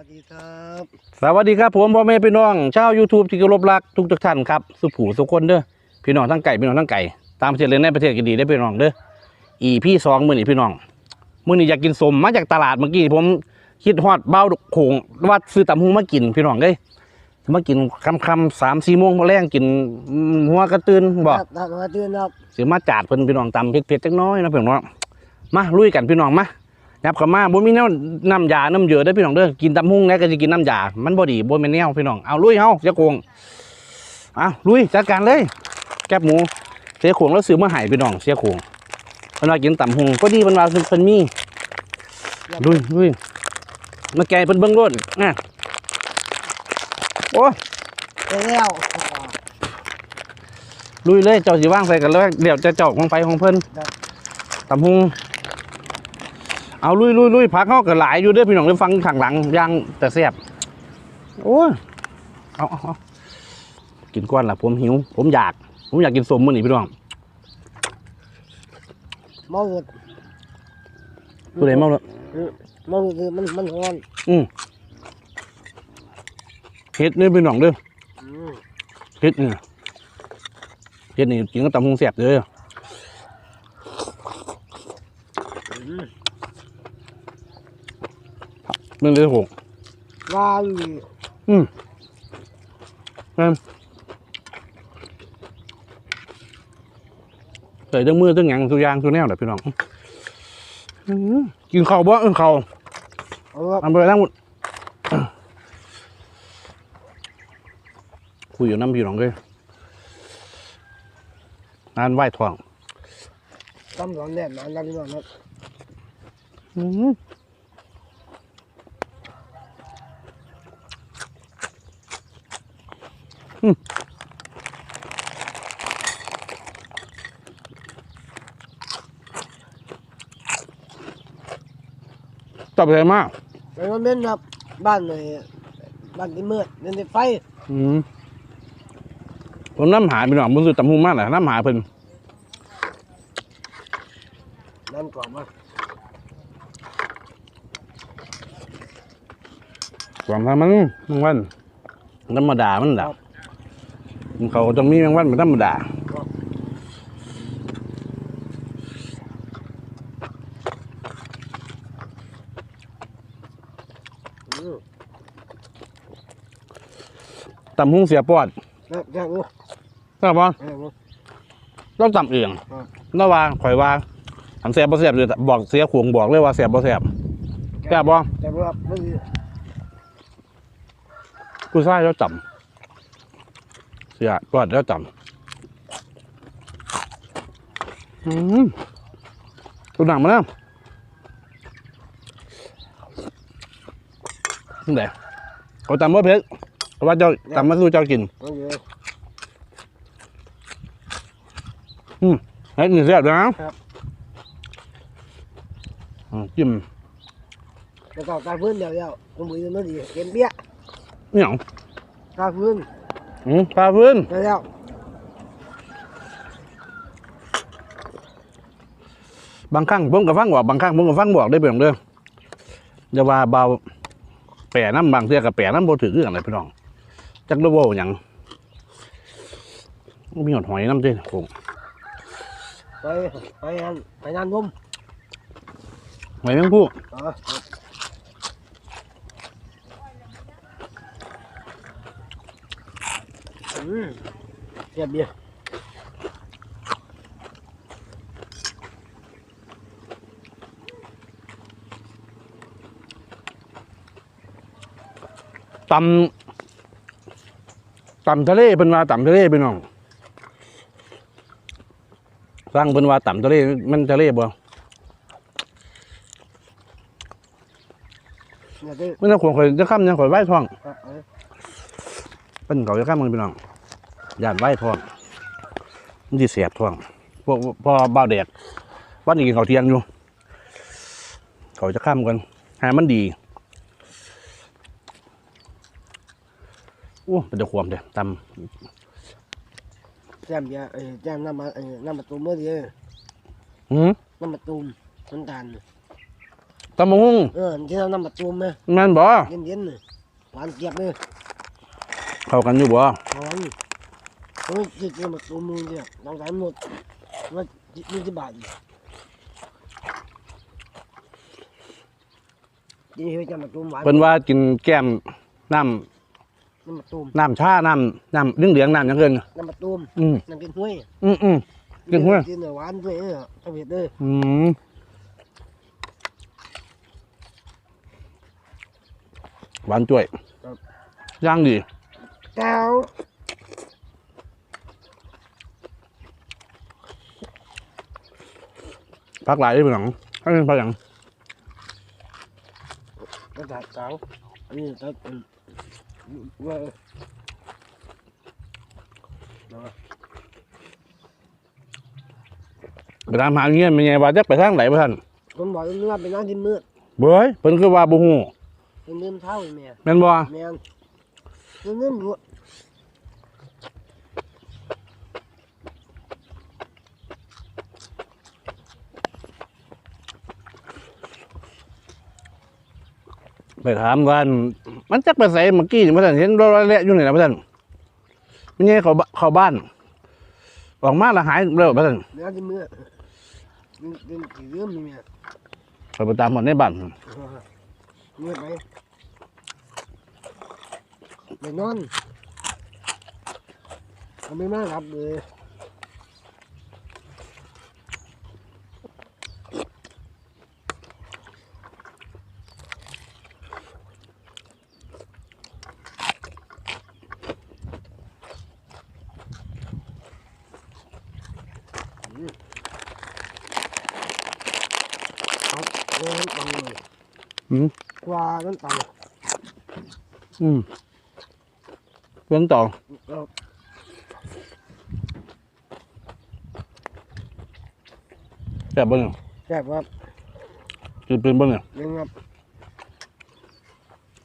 วัสดีครับ สวัสดีครับผมพ่อแม่พี่น้องชาว YouTube ที่เคารพรักทุกทุกๆท่านครับสุผูสุคนเด้อพี่น้องทั้งไก่พี่น้องทั้งไก่ตามประเทศเลยในประเทศก็ดีได้อพี่น้องเด้ออีพี่สองมื้อนี้พี่น้องมื้อนี้อยากกินสมมาจากตลาดเมื่อกี้ผมคิดฮอดเบ้าโขงว่าซื้อตำหูมากินพี่น้องเด้ยมากินค่ำๆสามสี่โมงแรงกินอืมหัวกระตือนบอกครับครับมาเตือนครับสิมาจาดเพิ่นพี่น้องตำเผ็ดๆจักหน้อยนะพี่น้องมาลุยกันพี่น้องมา ยับเข้ามาบ่มีแนวน้ำยาน้ำเยอะเด้อพี่น้องเด้อกินตำหุ่งแล้วก็สิกินน้ำยามันบ่ดีบ่แม่นแนวพี่น้องเอาลุยเฮาจะโกงเอาลุยจัดการเลยแกบหมูเสียโขงแล้วซื้อมาให้พี่น้องเสียโขงเพิ่นว่ากินตำหุ่งก็ดีเพิ่นว่าเพิ่นเพิ่นมีลุยลุยมาแกะเพิ่นเบิ่งโลดนะโอ้ไปแล้วลุยเลยเจ้าสิว่างใส่กันแล้วเดี๋ยวจะเจาะของไฟของเพิ่นตำหุง เอาลุยลุยลุยพักเขาก็หลายอยู่เด้วยพี่น้องได้ฟังข้างหลังย่างแต่แซ่บโอ้ยเอาเอาเอากินก้อนละผมหิว ผมอยาก ผมอยากกินสมมื้อนี้พี่น้องเมาหมดผู้ใดเมาแล้วเมาหมดคือมันมันร้อนเฮ็ดเนี่ยพี่น้องเด้ออืมเฮ็ดนี่เฮ็ดนี่กินกับตำหุงแซ่บเด้ออื มันเลยหกว้าวใส่ทั้งมือทั้งหยังทุกอย่างทุกแนวแหละพี่น้องอื้อหือกินข้าวบ่เอิ้นข้าวเอาครับทำไปทั้งหมดคุยอยู่น้ำพี่น้องเลยนานไหว้ทอง ตำร้อนแน่นอนรับพี่น้องครับ อื้อ หืออืมตับใหญ่มากไปมาเม่นครับบ้านเลยบ้านที่มืดเล่นในไฟอืมผมน้ำหาพี่น้องมันสุดตำหูมากแหละน้ำหาเพิ่นนั่นกรอบมาหวังทำมันแมงวันธรรมดามันดับมัน เขาต้องมีแมงวันเป็นธรรมดาอืมตำหุ้งเสียปอดแล้วแค่นี้ทราบป่ะแค่นี้เราตำเอียงอ่าเราว่าข่อยว่าทำเสียบ่เสียบเลยบอกเสียขวงบอกเลยว่าเสียบบ่เสียบแซ่บบ่แต่ว่าไม่ดีผู้ชายเราจำเสียปอดเราจำอืมตัวหนังมาแล้วนี่แหละเขาจำว่าเพชรเพราะว่าเจ้าจำมาสู้เจ้ากินไม่ดีเฮ้ยนี่เสียบนะครับอืมจิ้มแล้วก็การพื้นเดียวเดียวผมมือไม่ดีเก็บเบี้ยนี่หยังการพื้น อืมปลาพื้นเดียวเดียวบางครั้งผมก็ฟังบอกบางครั้งผมก็ฟังบอกได้เปล่าเด้ออย่าว่าเบาแปรน้ำบางเทื่อกับแปรน้ำบ่ถือคือกันเลยพี่น้องจักระโวหยังมีหอดหอยน้ำเด้ผมไปไปงานไปงานผมหอยแมงผู้ อ๋ออืม เสียบเบี้ยตำตำทะเลเป็นว่าตำทะเลพี่น้องสร้างเป็นว่าตำทะเลมันทะเลบ่เนี่ยที่มันจะขวงข่อยจะข้ามยังข่อยไหว้ท้องอะ เอาเป็นเขาจะข้ามมันพี่น้องยานไหว้ท้องมันสิเสียบท้องพวกพอเบาแดดวันนี้กินเขาวเที่ยงอยู่เขาจะข้ามกันให้มันดีโอ้เป็นตะควมเด้ตแจมเบี้ยเอ้ยแจมน้ำมาเอ้ยน้ำมะตูมเมื่อดีำหืมน้ำมะตูมน้ำตาลตตำบักหุ่งเออที่เรานำมาตูมไหมแม่นบ่เย็นๆเลยหวานเจี๊ยบเลย เข้ากันอยู่บ่หอมโอ้ยจะจะมาตูมมือเนี่ยลองใส่หมดว่ายี่สิบบาทยี่สิบจะมาตูมหวานเพิ่นว่ากินแก้มน้ำน้ำมาตูมน้ำชาน้ำน้ำเหลืองเหลืองๆน้ำหยังเกินน้ำมาตูมอืมน้ำกินห้วยอืมอืมกินห้วยกินหวานด้วยเออทำเผ็ดเลยอืมหวานจ้วยย่างดี แก้วพักหลายได้เป็นหลังให้เป็นพักหลังกระดาษสาวอันนี้ตัดเป็นว่าไปตามหาเงี้ยเป็นไงว่าจักไปทางไหนบ่ท่านคนบอกว่าเป็นน้ำที่มืดเบ้ยเพิ่นคือว่าบ่ฮู้เป็นเนื้อเท้าไอ้แม่แม่นบ่แม่นเป็นเนื้อหมู ไปถามว่ามันจักไปไสเมื่อกี้นี่บ่ท่านเห็นรอยๆและอยู่นี่นะบ่ท่านเป็นไงเขาบเข้าบ้านออกมาและหายแล้วบ่ท่านเนื้อที่มืดเป็นเป็นสีเรื่องนี่แม่ไปไปตามหมดในบ้านเงียบไหมไปนอนทำไม่มาหลับเลย เอาเงินตังเลย อื มกว่านั้นตังอืมเพิ่นต่อเอาแซ่บบ่เนี่ยแซ่บครับสิเป็นบ่เนี่ยยังครับ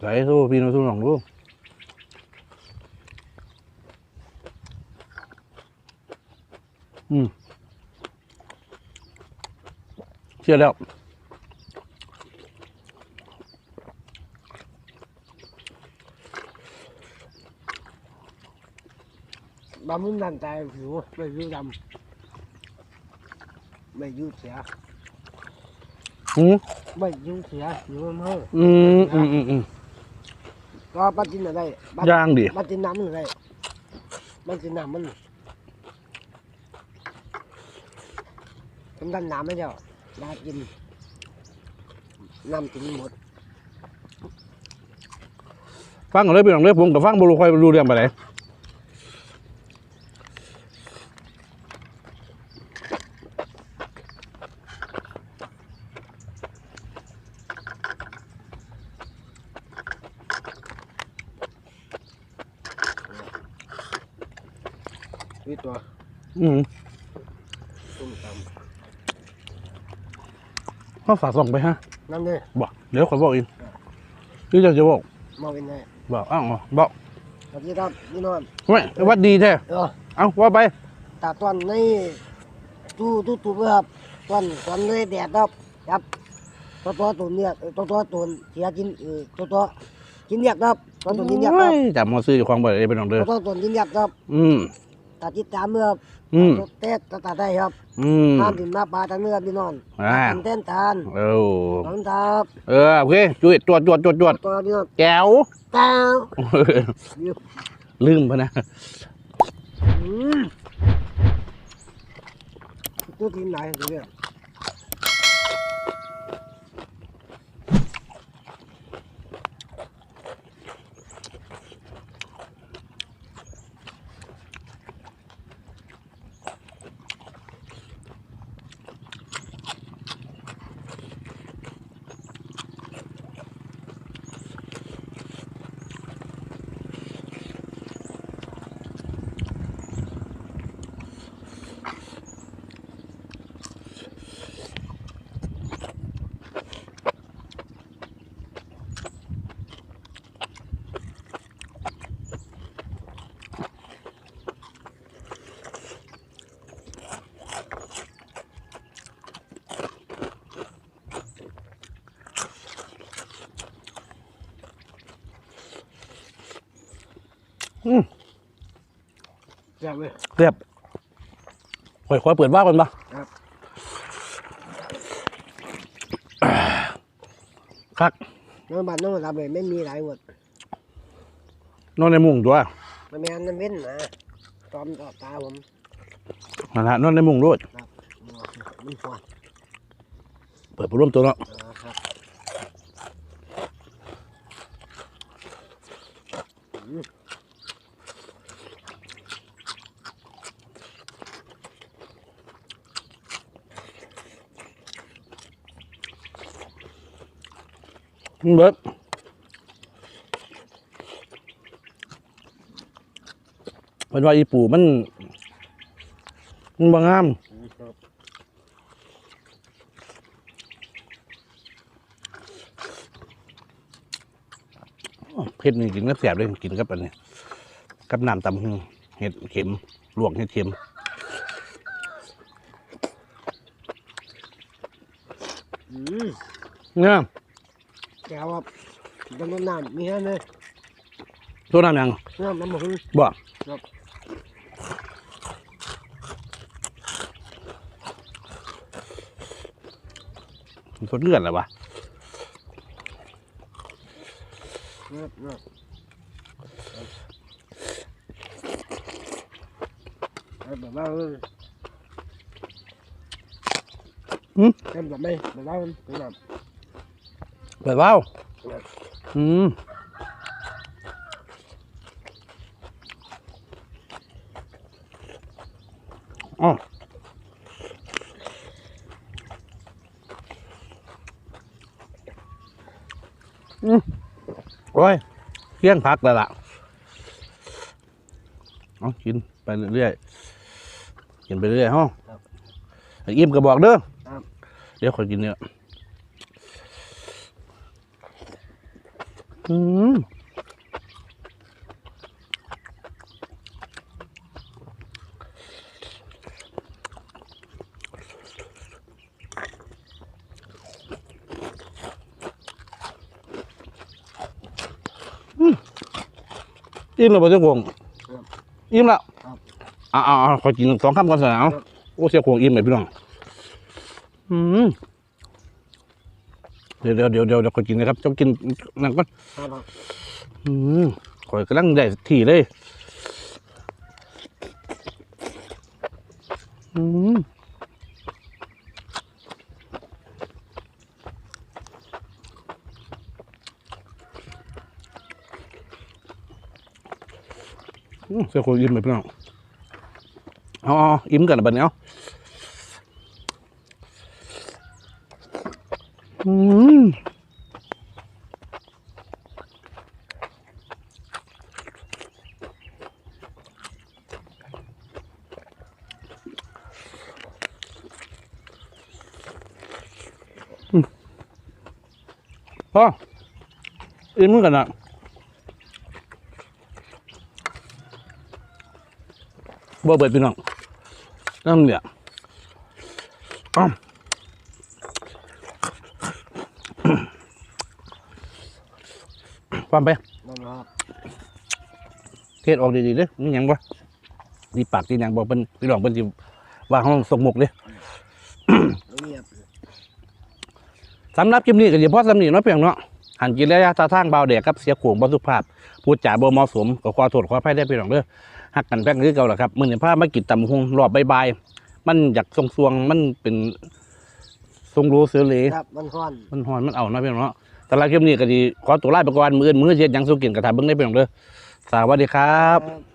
ไหลสู้พี่น้องสู้น้องดูอืมเชื่อแล้ว บำรุงดันใจผิวไม่ผิวดำไม่ยุ่เสียอืมไม่ยุ่เสียผิวมันเฮาอืมอืมอืมอืมก็ปัดจินอะไรปัดย่างดิปัดจินน้ำมันอะไรมันจินน้ำมันทำดันน้ำไม่เจ้าลาดกินน้ำกินหมดฟังกันเลยพี่น้องเลยผมกับฟังบรูคอยรู้เรื่องไปไหน วิตัว อืม ต้มต เขาฝากส่งไปฮะำนั่นเลยบอกเดี๋ยวขอยบอกอีกหรือจะจะบอกมองเป็นไงบอกอ้าวบอกสวัสดีครับพี่นอนเว้ยวัดดีแท้เออเอาว่าไปตาตอนในตู้ตู้ตู้ครับตอนตอนในแดดครับครับตัวตัวตุนเนี่ยตัวตัวตุนเสียกินเออตัวตัวกินเรียกครับตัวตุนกินเรียกครับโอ้ยจับมอซื้ออยู่ของบ่ได้พี่น้องเด้อตัวตัวตุนกินเรียกครับอืมตาจิตตามเมื่อ อืมตัวเต้ตาตาได้ครับอืม ห้ามดินมาปลาทางเนื้อพี่นอนอ่ากินเต้นทานเออขอบคุณครับเออโอเคจุดจวดจวดจวดจวดตัวพี่นอนแก้วแก้วลืมพะนะ อืมตัวทีมไหนตัวเนี่ย อืมแซ่บเลยเรียบค่อยๆเปิดว่ากันปะครับคักน้องบ้านน้องรับเลยไม่มีหลายหมดนอนในมุ้งตัวมันแม่นน้ำเว้นนะตอมต่อตาผมนั่นฮะนอนในมุ้งด้วยมันฟอดเปิดพัดลมตัวเนาะอ่าครับอืม เบิดเป็นว่าอีปูมัน มันบางงามครับเผ็ดนี่กินก็แสบเลยกินกับอันนี้กับน้ำตำหูเห็ดเข็มลวกเห็ดเข็มอืมเนี่ย แก้วครับต้นน้ำมีแค่นี้ตัวน้ำยังน้ำน้ำมันบ่ครับมันสดเลือดเหรอวะครับครับเอาแบบว่าเออหืมเอาแบบไม่แบบว่ามันเป็นแบบ เปิดว้าวอืมอ๋ออืมโอ้ยเที่ยงพักแล้วล่ะเอากินไปเรื่อยๆกินไปเรื่อยๆห้องอิ่มก็บอกเด้อเดี๋ยวขอยกินเนี่ย อืมอืมอิ่มแล้วป่ะเจ้าโกงอิ่มแล้วอ่าอ่าขอกินสองคำก่อนสิเอาโอ้เสียโกงอิ่มเลยพี่น้องอืม เดี๋ยวเดี๋ยวเดี๋ยวเดี๋ยวเดี๋ยวขอกินนะครับเจ้ากินนั่นก็ครับครับอืมข่อยกำลังได้ที่เลยอืมอืมเสียคนอิ่มไปพี่น้องเอาเอาอิ่มกันนะบัดนี้เอา พ่ออิ่มเหมือนกันนะบ่เบิดพี่น้องน้ำเนี่ยอ้าวความไปนั่นนะครับเทศออกดีๆเด้อนี่หยังบ่ดีปากดีหยังบอกเป็นพี่น้องเป็นสิว่าห้องสกหมกเด้เงียบ สำหรับคลิปนี้ก็เฉพาะสำนีเนาะเพียงเนาะหันกินระยะตาทางเบาแดกกับเสียขวงบสุภาพ พูดจาบ่เหมาะสมก็ขอโทษขออภัยได้พี่น้องเด้อหักกันแป้งคือเก่าแหละครับมื้อนี้พามากินตำหงรอบบ่ายๆมันอยากทรงสวงมันเป็นทรงรู้เสือเหลครับมันค่อนมันหอนมันเอาเนาะพี่น้องเนาะแต่ละคลิปนี้ก็ดีขอตัวลาไปก่อนมื้ออื่นมื้อเฮ็ดหยังสุกินกระทาเบิ่งได้พี่น้องเด้อสวัสดีครับครับ